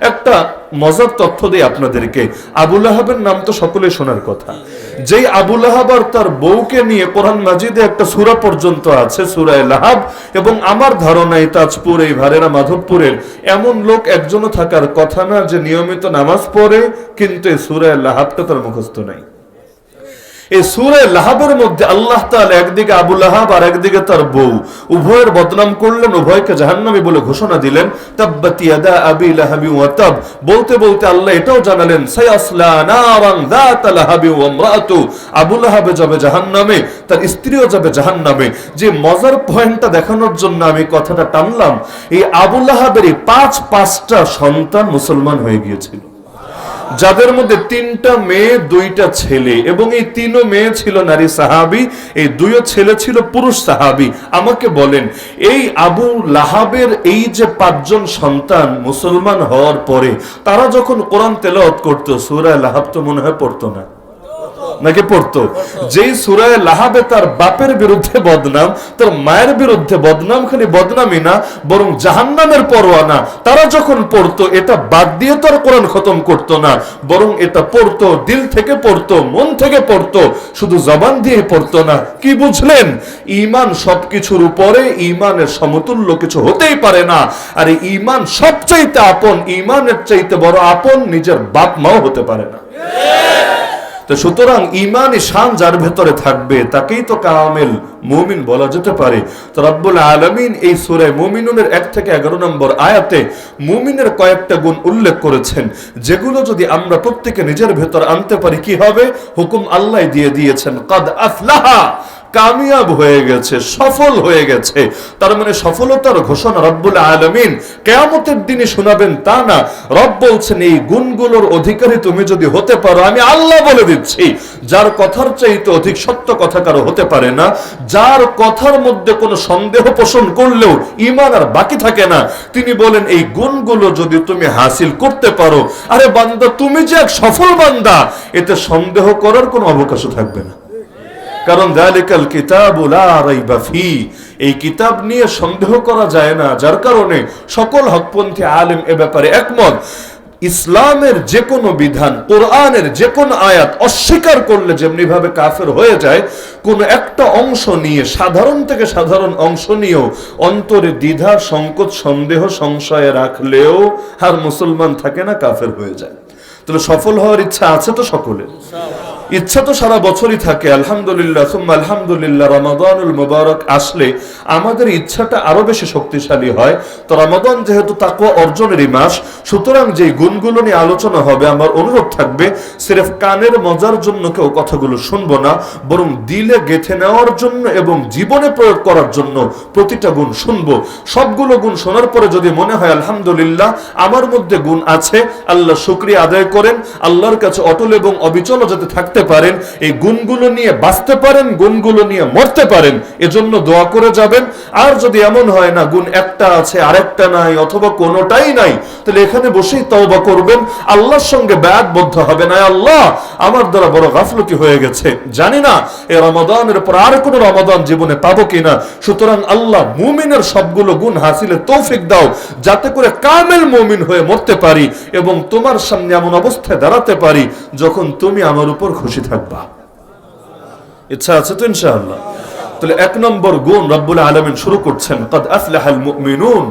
একটা মজার তথ্য দিই আপনাদেরকে। আবুল আহাবের নাম তো সকলে শোনার কথা। যেই আবুল আহাব আর তার বউকে নিয়ে কোরআন মাজিদে একটা সুরা পর্যন্ত আছে, সুরায় লাহাব, এবং আমার ধারণায় তাজপুর এই ভারেরা মাধবপুরের। এমন লোক একজনও থাকার কথা না যে নিয়মিত নামাজ পড়ে, কিন্তু এই সুরায় লাহাবটা তার মুখস্থ নাই। এই সুরে লাহাবের মধ্যে আল্লাহ তাআলা একদিকে আবু লাহাব আর একদিকে তার বউ। উভয়ের বদনাম করলেন, উভয়কে জাহান্নামী বলে ঘোষণা দিলেন। বলতে বলতে আল্লাহ এটাও জানালেন আবু লাহাবে যাবে জাহান্নামে, তার স্ত্রীও যাবে জাহান্নামে। যে মজার পয়েন্টটা দেখানোর জন্য আমি কথাটা টানলাম, এই আবু লাহাবের এই পাঁচ পাঁচটা সন্তান মুসলমান হয়ে গিয়েছিল। যাদের মধ্যে তিনটা মেয়ে, দুইটা ছেলে। এবং এই তিনও মেয়ে ছিল নারী সাহাবি, এই দুইও ছেলে ছিল পুরুষ সাহাবি। আমাকে বলেন, এই আবু লাহাবের এই যে পাঁচজন সন্তান মুসলমান হওয়ার পরে, তারা যখন কোরআন তেলাওয়াত করতো, সুরা লাহাব তো মনে হয় পড়তো না। নাকি পড়তো? যেই সুরায় লাহাবে তার বাপের বিরুদ্ধে বদনাম, তার মায়ের বিরুদ্ধে বদনাম, খালি বদনামই না, বরং জাহান্নামের পরোয়ানা তারা যখন পড়তো, এটা বাদ দিয়ে তো কোরআন খতম করতো না, বরং এটা পড়তো, দিল থেকে পড়তো, মন থেকে পড়তো, শুধু জবান দিয়ে পড়তো না। কি বুঝলেন? ইমান সবকিছুর উপরে ইমানের সমতুল্য কিছু হতেই পারে না। আর ইমান সবচাইতে আপন ইমানের চাইতে বড় আপন নিজের বাপ মাও হতে পারে না। তো সুতরাং ইমানই শান যার ভেতরে থাকবে, তাকেই তো কামেল মুমিন বলা যেতে পারে। তো রব্বুল আলমিন এই সুরে মুমিনুনের এক থেকে এগারো নম্বর আয়াতে মুমিনের কয়েকটা গুণ উল্লেখ করেছেন, যেগুলো যদি আমরা প্রত্যেকে নিজের ভেতর আনতে পারি, কি হবে? হুকুম আল্লাহ দিয়ে দিয়েছেন, কাদ আফলাহা কামিয়াব হয়ে গেছে, সফল হয়ে গেছে। তার মানে সফলতার ঘোষণা রব্বুল আলমিন কেয়ামতের দিনে শোনাবেন তা না। রব বলছেন, এই গুণগুলোর অধিকারী তুমি যদি হতে পারো, আমি আল্লাহ বলে দিচ্ছি। যার কথার চাইতে অধিক সত্য কথা কারও হতে পারে না, যার কথার মধ্যে কোনো সন্দেহ পোষণ করলেও ইমান আর বাকি থাকে না। তিনি বলেন, এই গুণগুলো যদি তুমি হাসিল করতে পারো, আরে বান্দা, তুমি যে এক সফল বান্দা, এতে সন্দেহ করার কোনো অবকাশ থাকবে না। কারণ রাইবা ফি। এই কিতাব নিয়ে সন্দেহ করা যায় না, যার কারণে সকল হকপন্থী আলেম এ ব্যাপারে একমত। ইসলামের যে কোনো বিধান, কোরআনের যে কোনো আয়াত অস্বীকার করলে যেমনি ভাবে কাফের হয়ে যায়, কোন একটা অংশ নিয়ে, সাধারণ থেকে সাধারণ অংশ নিয়েও অন্তরে দ্বিধা, সংকোচ, সন্দেহ, সংশয়ে রাখলেও আর মুসলমান থাকে না, কাফের হয়ে যায়। তাহলে সফল হওয়ার ইচ্ছা আছে তো সকলের? ইচ্ছা তো সারা বছরই থাকে, আলহামদুলিল্লাহ আলহামদুলিল্লাহ, রমাদানুল মুবারক আসলে আমাদের ইচ্ছাটা আরও বেশি শক্তিশালী হয়। তো রমাদান যেহেতু তাকুয়া অর্জনেরই মাস, সুতরাং যে গুণগুলো নিয়ে আলোচনা হবে, আমার অনুরোধ থাকবে, সিরেফ কানের মজার জন্য কেউ কথাগুলো শুনব না, বরং দিলে গেথে নেওয়ার জন্য এবং জীবনে প্রয়োগ করার জন্য প্রতিটা গুণ শুনব। সবগুলো গুণ শোনার পরে যদি মনে হয়, আলহামদুলিল্লাহ, আমার মধ্যে গুণ আছে, আল্লাহ শুক্রিয়া আদায় করেন, আল্লাহর কাছে অটল এবং অবিচল যাতে থাকতে পারেন, এই গুণগুলো নিয়ে বাঁচতে পারেন, গুণগুলো নিয়ে মরতে পারেন, এজন্য দোয়া করে যাবেন। আর যদি এমন হয় না, গুণ একটা আছে, আরেকটা নাই, অথবা কোনোটাই নাই, তাহলে এখানে বসেই তওবা করবেন। আল্লাহর সঙ্গে ব্যাগবদ্ধ হবে না আল্লাহ, আমার দ্বারা বড় গাফলতি হয়ে গেছে। জানি না, এ রমাদানের পর আর কোনো রমাদান জীবনে পাবো কিনা। সুতরাং আল্লাহ মুমিনের সবগুলো গুণ হাসিলের তৌফিক দাও, যাতে করে কামেল মুমিন হয়ে মরতে পারি এবং তোমার সামনে এমন অবস্থায় দাঁড়াতে পারি যখন তুমি আমার উপর খুশি। থাকবা। ইচ্ছা আছে তো ইনশাআল্লাহ। তাহলে এক নম্বর গুণ রব্বুল আলমিন শুরু করছেন, কদ আফলাহাল মুমিনুন।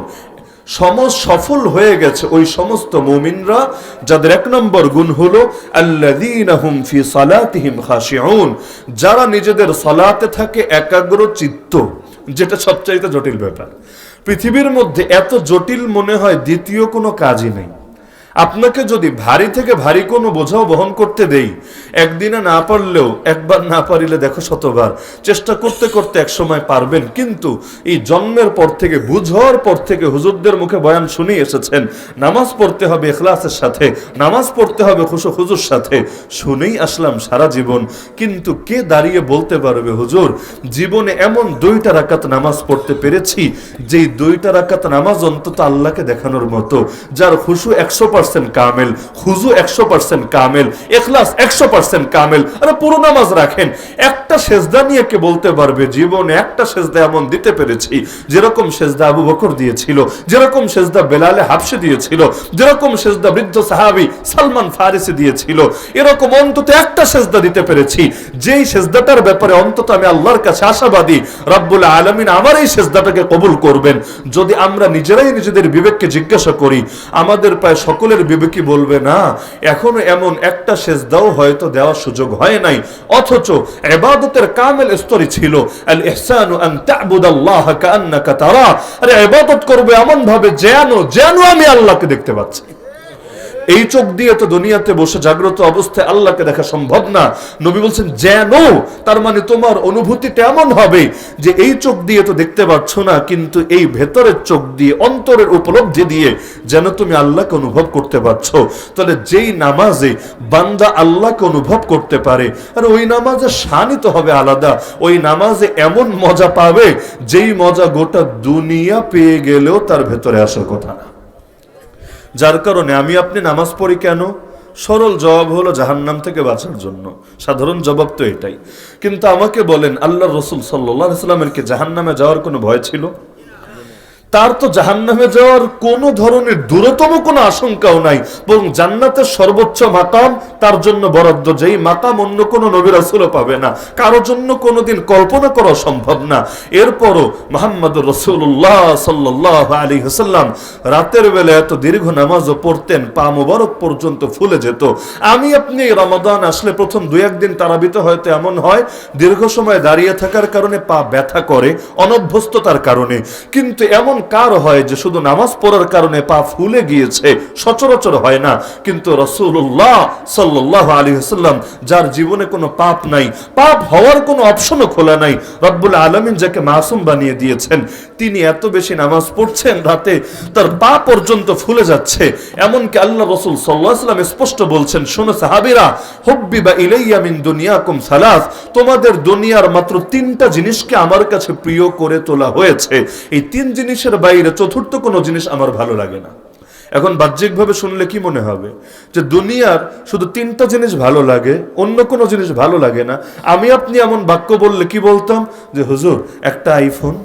সমাজ সফল হয়ে গেছে ওই সমস্ত মুমিনরা, যাদের এক নম্বর গুণ হলো ফি সালাতিহিম খাশিউন। যারা নিজেদের সালাতে থাকে একাগ্র চিত্ত যেটা সবচাইতে জটিল ব্যাপার। পৃথিবীর মধ্যে এত জটিল মনে হয় দ্বিতীয় কোনো কাজই নেই। আপনাকে যদি ভারী থেকে ভারী কোনো বোঝাও বহন করতে দেই, একদিনে না পারলেও একবার না পারিলে দেখো শতবার, চেষ্টা করতে করতে এক সময় পারবেন। কিন্তু এই জন্মের পর থেকে বুঝার পর থেকে হুজুরদের মুখে বয়ান শুনে এসেছেন, নামাজ পড়তে হবে এখলাসের সাথে, নামাজ পড়তে হবে খুশো হুজুর সাথে, শুনেই আসলাম সারা জীবন। কিন্তু কে দাঁড়িয়ে বলতে পারবে হুজুর, জীবনে এমন দুইটা রাকাত নামাজ পড়তে পেরেছি, যেই দুইটা রাকাত নামাজ অন্তত আল্লাহকে দেখানোর মতো, যার খুশু একশো পার্সেন্ট কামেল, হুজু একশো পার্সেন্ট কামেল এখলাস একশো পার্সেন্ট কামেল। আরে পুরো নামাজ রাখেন। একটা সেজদা নিয়ে কে বলতে পারবে, জীবনে একটা সেজদা এমন দিতে পেরেছি, যেরকম সেজদা আবু বকর দিয়েছিল, যেরকম সেজদা বেলালে হাফসে দিয়েছিল, যেরকম সেজদা বৃদ্ধ সাহাবি সালমান ফারিসি দিয়েছিল, এরকম অন্তত একটা সেজদা দিতে পেরেছি। যেই সেজদাটার ব্যাপারে অন্তত আমি আল্লাহর কাছে আশাবাদী, রাব্বুল আলমিন আমার এই সেজদাটাকে কবুল করবেন। যদি আমরা নিজেরাই নিজেদের বিবেককে জিজ্ঞাসা করি, আমাদের প্রায় সকলের বিবেকই বলবে, না, এখনও এমন একটা শেষ দাও হয়তো দেওয়ার সুযোগ হয় নাই। অথচ এবাদতের কামেল স্তরে ছিল, আল ইহসানু আন তা'বুদাল্লাহ তারা। আরে, ইবাদত করবে এমন ভাবে যেন যেন আমি আল্লাহকে দেখতে পাচ্ছি। এই চোখ দিয়ে তো দুনিয়াতে বসে জাগ্রত অবস্থায় আল্লাহকে দেখা সম্ভব না। নবী বলছেন, যেন, তার মানে তোমার অনুভূতিটা এমন হবে যে এই চোখ দিয়ে তো দেখতে পাচ্ছ না, কিন্তু এই ভেতরের চোখ দিয়ে, অন্তরের উপলব্ধি দিয়ে যেন তুমি আল্লাহকে অনুভব করতে পারছ। তাহলে যেই নামাজে বান্দা আল্লাহকে অনুভব করতে পারে, আর ওই নামাজে শানিত হবে আলাদা। ওই নামাজে এমন মজা পাবে, যেই মজা গোটা দুনিয়া পেয়ে গেলেও তার ভেতরে আসার কথা না। যার কারণে আমি আপনি নামাজ পড়ি কেন? সরল জবাব হলো জাহান্নাম থেকে বাঁচার জন্য। সাধারণ জবাব তো এটাই। কিন্তু আমাকে বলেন আল্লাহ রসুল সাল্লাহ সাল্লামের কি জাহান্নামে যাওয়ার কোনো ভয় ছিল? তার তো জাহান্নামে যাওয়ার কোন ধরনের দূরতম কোনো আশঙ্কাও নাই, বরং জান্নাতের সর্বোচ্চ মাকাম তার জন্য বরাদ্দ, যেই মাকাম অন্য কোন নবী রাসূলও পাবে না কারোর জন্য কোনোদিন কল্পনা করা সম্ভব না। এরপরও মোহাম্মদ রসুল্লাহ সাল্লাহ আলী হাসাল্লাম রাতের বেলা এত দীর্ঘ নামাজও পড়তেন, পা মোবারক পর্যন্ত ফুলে যেত। আমি আপনি রমাদান আসলে প্রথম দুই একদিন তারাবিতে হয়তো এমন হয়, দীর্ঘ সময় দাঁড়িয়ে থাকার কারণে পা ব্যথা করে, অনভ্যস্ততার কারণে। কিন্তু এমন কার হয় যে শুধু নামাজ পড়ার কারণে পা ফুলে গিয়েছে? সচরাচর হয় না। কিন্তু রসুল্লাহ সাল্লাহ আলী হাসাল্লাম যার জীবনে কোনো পাপ নাই, পাপ হওয়ার কোনো অপশনও খোলা নাই, রব্বুল আলমিন যাকে মাসুম বানিয়ে দিয়েছেন, তিনি এত বেশি নামাজ পড়ছেন রাতে, তার পা পর্যন্ত ফুলে যাচ্ছে। এমনকি আল্লাহ রসুল সাল্লাহ সাল্লাম স্পষ্ট বলছেন, শোনো সাহাবিরা হব্বি বা ইলাইয়া মিন দুনিয়াকুম সালাস, তোমাদের দুনিয়ার মাত্র তিনটা জিনিসকে আমার কাছে প্রিয় করে তোলা হয়েছে। এই তিন জিনিসের বাইরে চতুর্থ কোনো জিনিস আমার ভালো লাগে না। এখন বাহ্যিকভাবে শুনলে কি মনে হবে? যে দুনিয়ার শুধু তিনটা জিনিস ভালো লাগে, অন্য কোনো জিনিস ভালো লাগে না। আমি আপনি এমন বাক্য বললে কি বলতাম? যে, হুজুর, একটা আইফোন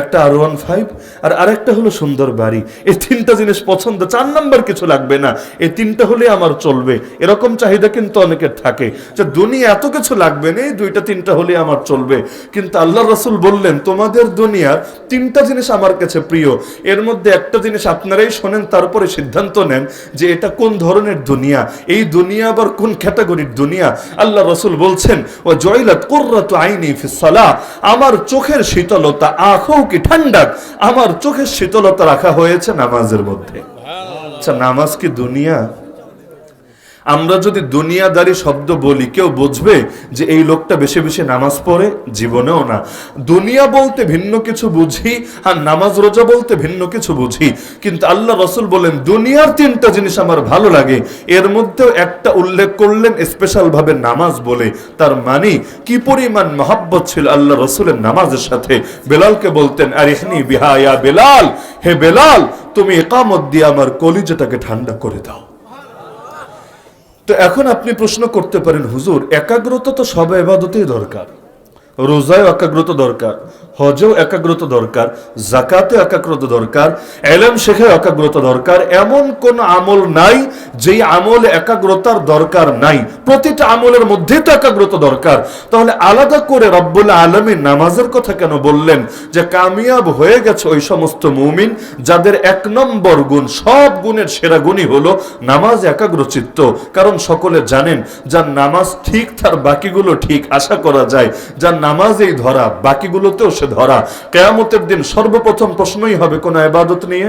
একটা আর ওয়ান ফাইভ আর আরেকটা হলো সুন্দর বাড়ি। এই তিনটা জিনিস পছন্দ, চার নাম্বার কিছু লাগবে না। এই তিনটা হলে আমার চলবে। এরকম চাহিদা কিন্তু অনেকের থাকে যে দুনিয়া এত কিছু লাগবে না, এই দুইটা, তিনটা হলে আমার চলবে। কিন্তু আল্লাহ রসুল বললেন, তোমাদের দুনিয়ার তিনটা জিনিস আমার কাছে প্রিয়। এর মধ্যে একটা জিনিস আপনারাই শোনেন, তারপরে সিদ্ধান্ত নেন যে এটা কোন ধরনের দুনিয়া। এই দুনিয়া আবার কোন ক্যাটাগরির দুনিয়া? আল্লাহ রসুল বলছেন ও জয়লাত কুর্রাতু আইনি ফিসলা আমার চোখের শীতলতা আখও কি ঠান্ডা আমার চোখের শীতলতা রাখা হয়েছে নামাজের মধ্যে। আচ্ছা নামাজ কি দুনিয়া? আমরা যদি দুনিয়াদারি শব্দ বলি, কেউ বুঝবে যে এই লোকটা বেশি বেশি নামাজ পড়ে? জীবনেও না। দুনিয়া বলতে ভিন্ন কিছু বুঝি আর নামাজ রোজা বলতে ভিন্ন কিছু বুঝি। কিন্তু আল্লাহ রসুল বলেন, দুনিয়ার তিনটা জিনিস আমার ভালো লাগে। এর মধ্যেও একটা উল্লেখ করলেন স্পেশাল ভাবে নামাজ বলে। তার মানে কি পরিমাণ মহাব্বত ছিল আল্লাহ রসুলের নামাজের সাথে? বেলালকে বলতেন, আর এখানে বিহায়া বেলাল, হে বেলাল, তুমি একামত দিয়ে আমার কলিজাটাকে ঠান্ডা করে দাও। তো এখন আপনি প্রশ্ন করতে পারেন হুজুর একাগ্রতা তো সব এবাদতেই দরকার। রোজায় একাগ্রতা দরকার, হজেও একাগ্রতা দরকার জাকাতে একাগ্রতা দরকার, এলম শেখায় একাগ্রতা দরকার। এমন কোন আমল নাই যেই আমলে একাগ্রতার দরকার নাই। প্রতিটা আমলের মধ্যে তো একাগ্রতা দরকার। তাহলে আলাদা করে রব্বুল আলমী নামাজের কথা কেন বললেন? যে কামিয়াব হয়ে গেছে ওই সমস্ত মুমিন, যাদের এক নম্বর গুণ, সব গুণের সেরা গুণই হলো নামাজ একাগ্রচিত্ত। কারণ সকলে জানেন, যার নামাজ ঠিক, তার বাকিগুলো ঠিক, আশা করা যায়, যার নামাজেই ধরা বাকিগুলোতেও সে ধরা। কেয়ামতের দিন সর্বপ্রথম প্রশ্নই হবে কোন এবাদত নিয়ে?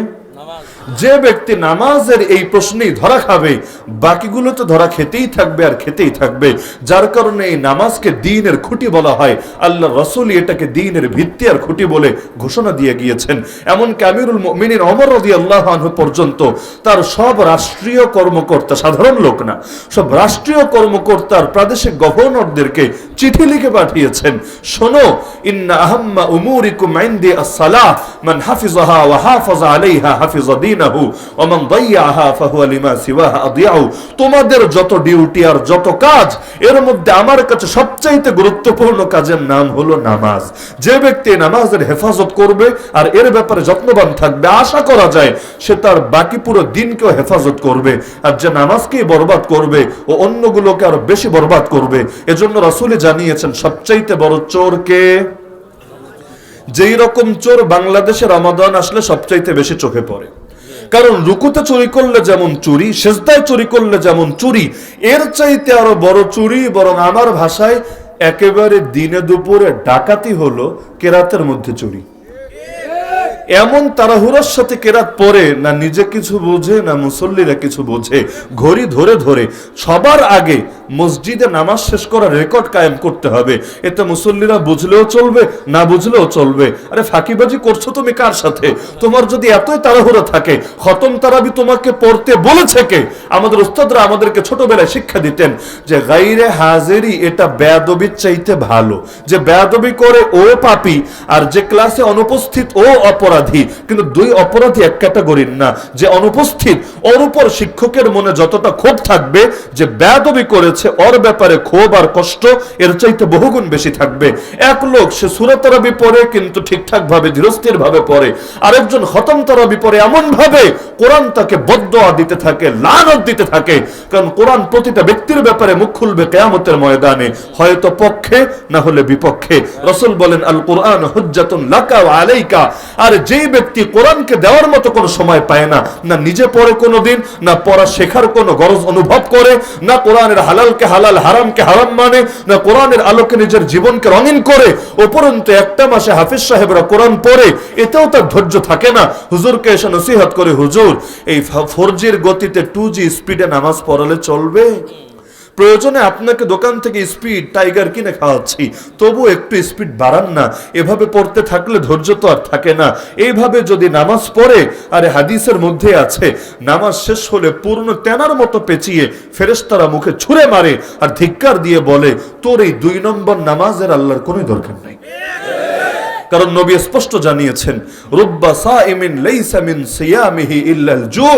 যে ব্যক্তি নামাজের এই প্রশ্নেই ধরা খাবে, বাকিগুলো তো ধরা খেতেই থাকবে আর খেতেই থাকবে। যার কারণে এই নামাজকে দিনের খুঁটি বলা হয়। আল্লাহ রসুল এটাকে দিনের ভিত্তি আর খুঁটি বলে ঘোষণা দিয়ে গিয়েছেন। এমন কামিরুল মিনির অমর রদি আল্লাহ পর্যন্ত তার সব রাষ্ট্রীয় কর্মকর্তা, সাধারণ লোক না, সব রাষ্ট্রীয় কর্মকর্তার প্রাদেশিক গভর্নরদেরকে চিঠি লিখে পাঠিয়েছেন। শোনো, ইন্না আহাম্মা উমুরিকুম ইনদি আস-সালাহ, মান হাফিজাহা ওয়া হাফাজা আলাইহা হাফিজা দীন। তোমাদের যত ডিউটি আর যত কাজ, এর মধ্যে আমার কাছে সবচাইতে গুরুত্বপূর্ণ কাজের নাম হলো নামাজ। যে ব্যক্তি নামাজের হেফাজত করবে আর এর ব্যাপারে যত্নবান থাকবে, আশা করা যায় সে তার বাকি পুরো দিনকেও হেফাজত করবে। আর যে নামাজকেই বরবাদ করবে ও অন্যগুলোকে আরও বেশি বরবাদ করবে, এজন্য রাসূলে জানিয়েছেন, সবচাইতে বড় চোরকে যেই রকম চোর বাংলাদেশে রমাদান আসলে সবচাইতে বেশি চোখে পড়ে। কারণ রুকুতে চুরি করলে যেমন চুরি, সেজদায় চুরি করলে যেমন চুরি, এর চাইতে আরও বড় চুরি বরং আমার ভাষায় একেবারে দিনে দুপুরে ডাকাতি হলো কেরাতের মধ্যে চুরি। এমন তাড়াহুড়ার সাথে কেরাত পরে না নিজে কিছু বোঝে, না মুসল্লিরা কিছু বোঝে। ঘড়ি ধরে ধরে, সবার আগে মসজিদে নামাজ শেষ করার রেকর্ড কায়েম করতে হবে। এতে মুসল্লিরা বুঝলেও চলবে, না বুঝলেও চলবে। আরে ফাঁকিবাজি করছ তুমি কার সাথে? তোমার যদি এতই তাড়াহুড়ো থাকে, খতম তারাবি তোমাকে পড়তে বলেছে কে? আমাদের উস্তাদরা আমাদেরকে ছোটবেলায় শিক্ষা দিতেন যে গাইরে হাজেরি, এটা বেয়াদবির চাইতে ভালো। যে বেয়াদবি করে ও পাপি, আর যে ক্লাসে অনুপস্থিত ও অপরাধী কিন্তু দুই অপরাধী এক ক্যাটাগরির না, যে অনুপস্থিত, ওর উপর শিক্ষকের মনে যতটা ক্ষোভ থাকবে, যে বেয়াদবি করেছে, ওর ব্যাপারে ক্ষোভ আর কষ্ট এর চাইতে বহুগুণ বেশি থাকবে। এক লোক, সে সুরত তারাবি পড়ে, কিন্তু ঠিকঠাক ভাবে ধীরস্থির ভাবে পড়ে। আরেকজন খতম তারাবি পড়ে এমন ভাবে কোরআন তাকে বদয়া দিতে থাকে, লানত দিতে থাকে। কারণ কোরআন প্রতিটা ব্যক্তির ব্যাপারে মুখ খুলবে কেয়ামতের ময়দানে। হয়তো পক্ষে, না হলে বিপক্ষে। রসুল বলেন আল কোরআন হুজ্জাতুন লাকা আলাইকা। আর যেই ব্যক্তি কোরআনকে দেওয়ার মতো কোনো সময় পায় না না নিজে পড়ে কোনো দিন, না পড়া শেখার কোনো গরজ অনুভব করে, না কোরআনের হালালকে হালাল, হারামকে হারাম মানে না কোরআনের আলোকে নিজের জীবনকে রঙিন করে উপরন্তু একটা মাসে হাফিজ সাহেবরা কোরআন পড়ে, এতেও তার ধৈর্য থাকে না। হুজুরকে এসে নসিহত করে, হুজুর, এই ফোর জির গতিতে টু জি স্পিডে নামাজ পড়ালে চলবে? প্রয়োজনে আপনাকে দোকান থেকে স্পিড টাইগার কিনে খাওয়াচ্ছি। তবু একটু স্পিড বাড়ান না। এভাবে পড়তে থাকলে ধৈর্য তো আর থাকে না। এইভাবে যদি নামাজ পড়ে, আরে হাদিসের মধ্যে আছে, নামাজ শেষ হলে পূর্ণ তেনার মতো পেঁচিয়ে ফেরেশতারা মুখে ছুঁড়ে মারে আর ধিক্কার দিয়ে বলে, তোর এই দুই নম্বর নামাজের আল্লাহর কোনো দরকার নাই। কারণ নবী স্পষ্ট জানিয়েছেন, রুব্বা সাইমিন লাইসা মিন সিয়ামিহি ইল্লাল জু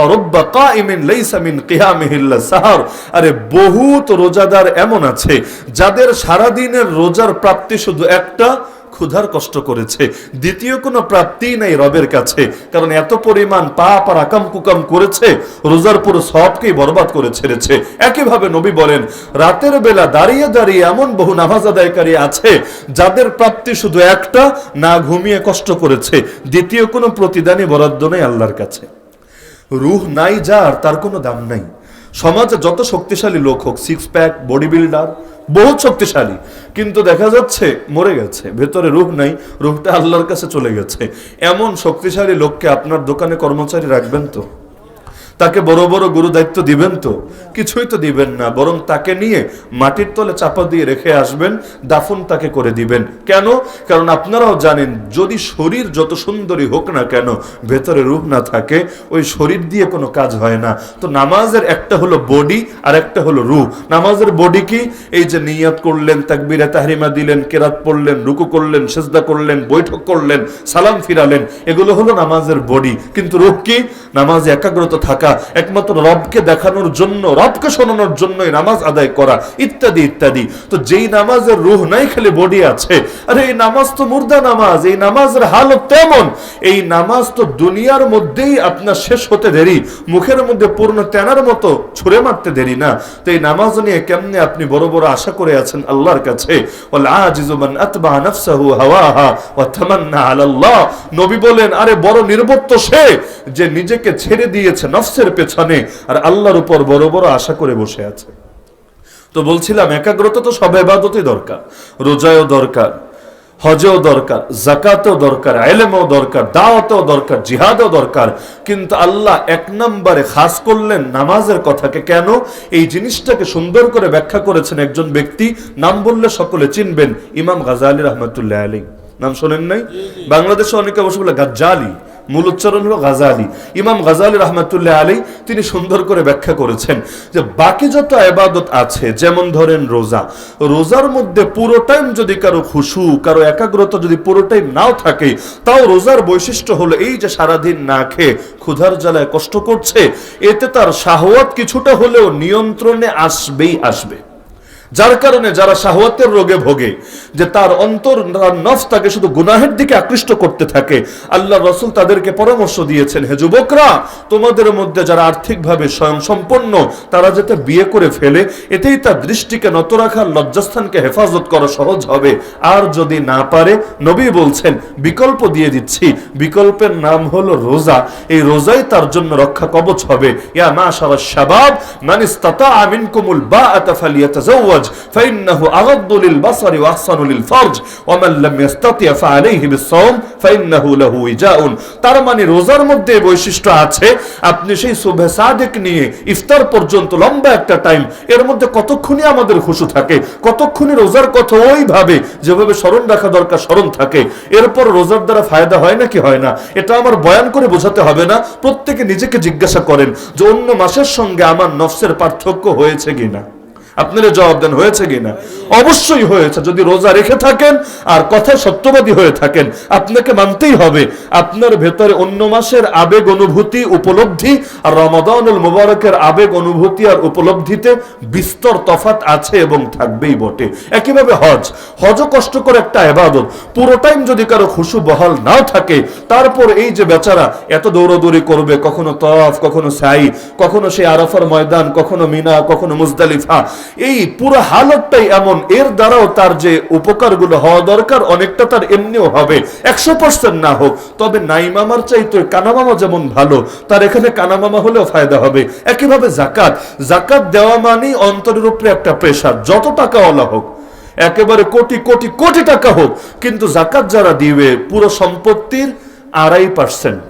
আর রুব্বা কাইমিন লাইসা মিন কিয়ামিহি ইল্লা সাহার। আরে, বহুত রোজাদার এমন আছে, যাদের সারা দিনের রোজার প্রাপ্তি শুধু একটা ক্ষুধার কষ্ট করেছে। দ্বিতীয় কোনো প্রাপ্তি নাই রবের কাছে, কারণ এত পরিমাণ পাপ আর আকাম কুকাম করেছে, রোজার পুরো সবকেই বরবাদ করে ছেড়েছে। একইভাবে নবী বলেন, রাতের বেলা দাঁড়িয়ে দাঁড়িয়ে এমন বহু নামাজ আদায়কারী আছে, যাদের প্রাপ্তি শুধু একটা, না ঘুমিয়ে কষ্ট করেছে। দ্বিতীয় কোনো প্রতিদানই বরাদ্দ নেই আল্লাহর কাছে। রুহ নাই যার, তার কোনো দাম নাই। সমাজে যত শক্তিশালী লোক হোক সিক্স প্যাক বডি বিল্ডার বহুত শক্তিশালী। কিন্তু দেখা যাচ্ছে মরে গেছে, ভেতরে রূপ নাই, রূপটা আল্লাহর কাছে চলে গেছে। এমন শক্তিশালী লোককে আপনার দোকানে কর্মচারী রাখবেন তো? তাকে বড় বড় গুরু দায়িত্ব দিবেন তো? কিছুই তো দিবেন না, বরং তাকে নিয়ে মাটির তলে চাপা দিয়ে রেখে আসবেন, দাফন তাকে করে দিবেন। কেন? কারণ আপনারাও জানেন, যদি শরীর যত সুন্দরী হোক না কেন, ভেতরে রূপ না থাকে, ওই শরীর দিয়ে কোনো কাজ হয় না। তো নামাজের একটা হলো বডি আর একটা হলো রূপ। নামাজের বডি কি? এই যে নিয়াত করলেন, তাকবিরে তাহরিমা দিলেন, কেরাত পড়লেন, রুকু করলেন, সেজদা করলেন, বৈঠক করলেন, সালাম ফিরালেন, এগুলো হলো নামাজের বডি। কিন্তু রূপ কি? নামাজ একাগ্রতা থাকা একমাত্র রবকে দেখানোর জন্য, রবকে শোনানোর জন্যই নামাজ আদায় করা, ইত্যাদি ইত্যাদি। তো যেই নামাজের রুহ নাই, খালি বডি আছে। আরে এই নামাজ তো মুর্দা নামাজ, এই নামাজের হালত তেমন। এই নামাজ তো দুনিয়ার মধ্যেই আপনার শেষ হতে দেরি, মুখের মধ্যে পূর্ণ তেনার মতো ছুঁড়ে মারতে দেরি না। তো এই নামাজ নিয়ে কেমনে আপনি বড় বড় আশা করে আছেন আল্লাহর কাছে? নবী বলেন, আরে বড় নির্বত্ত সে যে নিজেকে ছেড়ে দিয়েছে নফসের পেছনে আর আল্লাহর উপর বড় বড় আশা করে বসে আছে। তো বলছিলাম একাগ্রতা তো সব এবাদতই দরকার রোজায়ও দরকার হজেও দরকার জাকাতেও দরকার আলেমেও দরকার দাওয়াতেও দরকার জিহাদেও দরকার কিন্তু আল্লাহ এক নম্বরে খাস করলেন নামাজের কথাকে। কেন? এই জিনিসটাকে সুন্দর করে ব্যাখ্যা করেছেন একজন ব্যক্তি নাম বললে সকলে চিনবেন ইমাম গাজালি রহমতুল্লাহ আলী নাম শোনেন নাই? বাংলাদেশে অনেকে অবশ্য বলে গাজ্জালি। মূল উচ্চারণ হলো গাজালি। ইমাম গাজালি রহমাতুল্লাহ আলী তিনি সুন্দর করে ব্যাখ্যা করেছেন যে বাকি যত আবাদত আছে, যেমন ধরেন রোজা, রোজার মধ্যে পুরো টাইম যদি কারও খুশু, কারও একাগ্রতা যদি পুরো টাইম নাও থাকে, তাও রোজার বৈশিষ্ট্য হলো এই যে সারাদিন না খেয়ে ক্ষুধার জ্বালায় কষ্ট করছে, এতে তার শাহওয়াত কিছুটা হলেও নিয়ন্ত্রণে আসবেই আসবে। যার কারণে যারা শাহওয়াতের রোগে ভোগে, যে তার অন্তর, তার নফস তাকে শুধু গুনাহের দিকে আকৃষ্ট করতে থাকে। আল্লাহ রসুল তাদেরকে পরামর্শ দিয়েছেন, হে যুবকরা, তোমাদের মধ্যে যারা আর্থিকভাবে স্বয়ং সম্পন্ন তারা যাতে বিয়ে করে ফেলে, এতেই তার দৃষ্টিকে নত রাখার লজ্জাস্থানকে হেফাজত করা সহজ হবে। আর যদি না পারে, নবী বলছেন, বিকল্প দিয়ে দিচ্ছি। বিকল্পের নাম হলো রোজা। এই রোজাই তার জন্য রক্ষা কবচ হবে। ইয়া মা শাবাব শাবাব মান ইসতাতা মিনকুমুল বাআতা ফালিয়াতাজাওয়াজ فإنه أغض للبصر وأحسن للفرج ومن لم يستطع فعليه بالصوم فإنه له وجاء তার মানে রোজার মধ্যে এই বৈশিষ্ট্য আছে আপনি সেই শুভে সাদেক নিয়ে ইফতার পর্যন্ত লম্বা একটা টাইম এর মধ্যে কতক্ষণই আমাদের খুশু থাকে কতক্ষণই রোজার কথা ওইভাবে যেভাবে স্মরণ রাখা দরকার স্মরণ থাকে এরপর রোজার দ্বারা ফায়দা হয় না কি হয় না এটা আমার বয়ান করে বোঝাতে হবে না প্রত্যেকে নিজেকে জিজ্ঞাসা করেন যে অন্য মাসের সঙ্গে আমার নফসের পার্থক্য হয়েছে কিনা আপনারা জবাব দেন, হয়েছে কিনা? অবশ্যই হয়েছে। যদি রোজা রেখে থাকেন আর কথায় সত্যবাদী হয়ে থাকেন, আপনাকে মানতেই হবে। আপনার ভেতরে অন্য মাসের আবেগ অনুভূতি উপলব্ধি আর রমাদানুল মুবারকের আবেগ অনুভূতি আর উপলব্ধিতে বিস্তর তফাত আছে এবং থাকবেই বটে। একইভাবে হজ। হজও কষ্টকর একটা এবাদত পুরো টাইম যদি কারও খুশু বহাল নাও থাকে, তারপর এই যে বেচারা এত দৌড়দৌড়ি করবে, কখনো তফ কখনো সাই, কখনো সেই আরাফার ময়দান, কখনো মিনা, কখনো মুজদালিফা এই পুরো হালতটাই এমন। এর দ্বারাও তার যে উপকারগুলো হওয়া দরকার, অনেকটা তার এমনিও হবে। একশো পার্সেন্ট না হোক, তবে নাইমামার চাইতে কানামামা যেমন ভালো, তার এখানে কানামামা হলেও ফায়দা হবে। একইভাবে জাকাত জাকাত দেওয়া মানেই অন্তরের উপরে একটা প্রেশার যত টাকাওয়ালা হোক। একেবারে কোটি কোটি কোটি টাকা হোক, কিন্তু জাকাত যারা দিবে, পুরো সম্পত্তির আড়াই পার্সেন্ট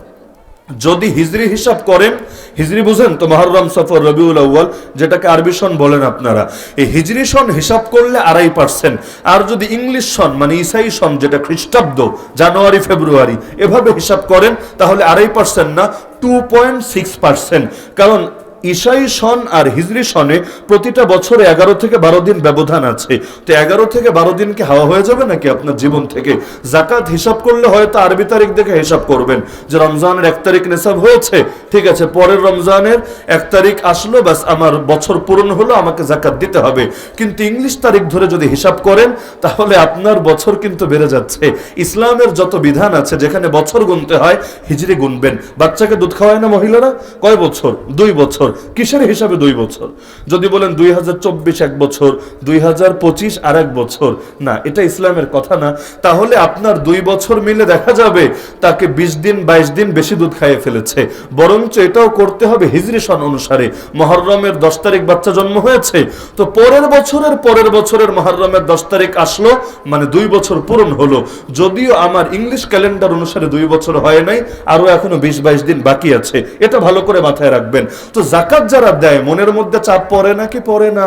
যদি হিজরি হিসাব করেন হিজরি বুঝেন তো মহরম সফর রবিউল আউ্বাল যেটাকে আরবি সন বলেন আপনারা। এই হিজরি সন হিসাব করলে আড়াই পার্সেন্ট আর যদি ইংলিশ সন মানে ইসাই সন, যেটা খ্রিস্টাব্দ, জানুয়ারি, ফেব্রুয়ারি, এভাবে হিসাব করেন, তাহলে আড়াই পার্সেন্ট না টু পয়েন্ট সিক্স পার্সেন্ট কারণ ঈশাই সন আর হিজরি সনে প্রতিটা বছরে এগারো থেকে বারো দিন ব্যবধান আছে। তো এগারো থেকে বারো দিনকে হাওয়া হয়ে যাবে নাকি আপনার জীবন থেকে? জাকাত হিসাব করলে হয়তো আরবি তারিখ দেখে হিসাব করবেন যে রমজানের এক তারিখ নেশাব হয়েছে। ঠিক আছে, পরের রমজানের এক তারিখ আসলো, ব্যাস আমার বছর পূরণ হলো, আমাকে জাকাত দিতে হবে। কিন্তু ইংলিশ তারিখ ধরে যদি হিসাব করেন, তাহলে আপনার বছর কিন্তু বেড়ে যাচ্ছে। ইসলামের যত বিধান আছে, যেখানে বছর গুনতে হয়, হিজরি গুনবেন। বাচ্চাকে দুধ খাওয়ায় না মহিলারা? কয় বছর? দুই বছর। কিসের হিসাবে দুই বছর? যদি বলেন দুই হাজার চব্বিশ এক বছর, দুই হাজার পঁচিশ আর এক বছর, না, এটা ইসলামের কথা না। তাহলে আপনার দুই বছর মিলে দেখা যাবে তাকে বিশ দিন, বাইশ দিন বেশি দুধ খাইয়ে ফেলেছে। বরঞ্চ এটাও করতে হবে হিজরি সন অনুসারে। মহরমের দশ তারিখ বাচ্চা জন্ম হয়েছে, তো পরের বছরের পরের বছরের মহরমের দশ তারিখ আসলো মানে দুই বছর পূরণ হলো। যদিও আমার ইংলিশ ক্যালেন্ডার অনুসারে দুই বছর হয় নাই আরও এখনও বিশ বাইশ দিন বাকি আছে। এটা ভালো করে মাথায় রাখবেন। তো জাকাত যারা দেয় মনের মধ্যে চাপ পড়ে নাকি পড়ে না?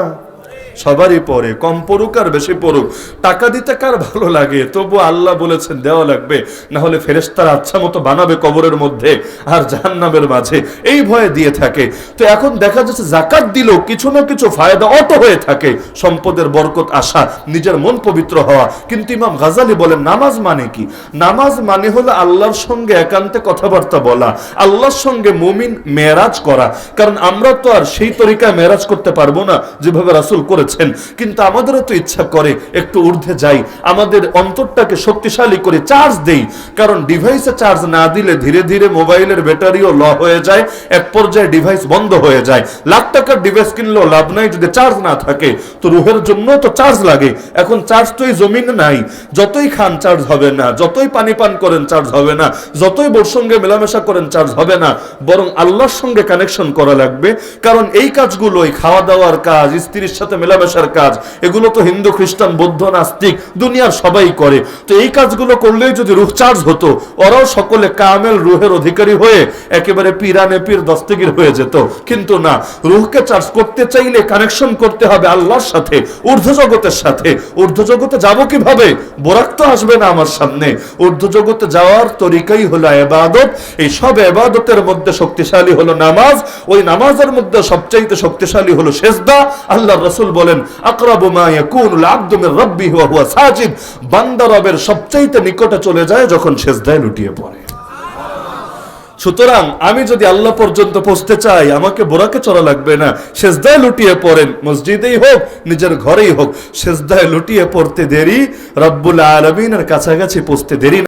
সবারই পরে, কম পড়ুক আর বেশি পড়ুক। টাকা দিতে কার ভালো লাগে? তবু আল্লাহ বলেছেন, দেওয়া লাগবে। না হলে ফেরেস্তার আচ্ছা মতো বানাবে কবরের মধ্যে আর জাহান্নামের মাঝে। এই ভয়ে দিয়ে থাকে। তো এখন দেখা যাচ্ছে জাকাত দিলেও কিছু না কিছু ফায়দা অত হয়ে থাকে। সম্পদের বরকত আসা, নিজের মন পবিত্র হওয়া। কিন্তু ইমাম গাজালি বলেন, নামাজ মানে কি? নামাজ মানে হলো আল্লাহর সঙ্গে একান্তে কথাবার্তা বলা, আল্লাহর সঙ্গে মুমিন মেরাজ করা। কারণ আমরা তো আর সেই তরিকায় মেরাজ করতে পারব না, যেভাবে রাসুল করেছেন। কিন্তু আমাদেরও তো ইচ্ছা করে একটু ঊর্ধ্বে যাই। আমাদের অন্তরটাকে শক্তিশালী করে চার্জ দেই। কারণ ডিভাইসে চার্জ না দিলে ধীরে ধীরে মোবাইলের ব্যাটারিও ল হয়ে যায়, এক পর্যায়ে ডিভাইস বন্ধ হয়ে যায়। লাখ টাকার ডিভাইস কিনলেও লাভ নাই যদি চার্জ না থাকে। তো রুহের জন্য তো চার্জ লাগে। এখন চার্জ তো এই জমিনে নাই। যতই খান চার্জ হবে না, যতই পানি পান করেন চার্জ হবে না, যতই বোর সঙ্গে মেলামেশা করেন চার্জ হবে না, বরং আল্লাহর সঙ্গে কানেকশন করা লাগবে। কারণ এই কাজগুলোই খাওয়া দাওয়ার কাজ, স্ত্রীর সাথে মেলা মেলামেশার কাজ। এগুলো তো হিন্দু, খ্রিস্টান, বৌদ্ধ, নাস্তিক, দুনিয়ার সবাই করে। তো এই কাজগুলো করলেই যদি রুহ চার্জ হতো, ওরাও সকলে কামেল রুহের অধিকারী হয়ে একেবারে পিরানে পীর দস্তগির হয়ে যেত। কিন্তু না, রুহকে চার্জ করতে চাইলে কানেকশন করতে হবে আল্লাহর সাথে ঊর্ধ্ব জগতের সাথে। ঊর্ধ্ব জগতে যাব কীভাবে? বোরাক তো আসবে না আমার সামনে। ঊর্ধ্ব জগতে যাওয়ার তরিকাই হলো এবাদত। এই সব এবাদতের মধ্যে শক্তিশালী হলো নামাজ। ওই নামাজের মধ্যে সবচাইতে শক্তিশালী হলো সেজদা। আল্লাহ রসুল বলেন, আকরাবু মা ইয়াকুনুল আবদু মির ওয়া হুয়া সাজিদ। বান্দা রবের সবচাইতে নিকটে চলে যায় যখন সেজদায় লুটিয়ে পড়ে। সুতরাং আমি যদি আল্লাহ পর্যন্ত পৌঁছতে চাই, আমাকে বোরাকে চড়া লাগবে না। সেজদায় লুটিয়ে পড়েন, মসজিদেই হোক, নিজের ঘরেই হোক, সেজদায় লুটিয়ে পড়তে দেরি, রব্বুল আলমিনের কাছাকাছি পৌঁছতে দেরি।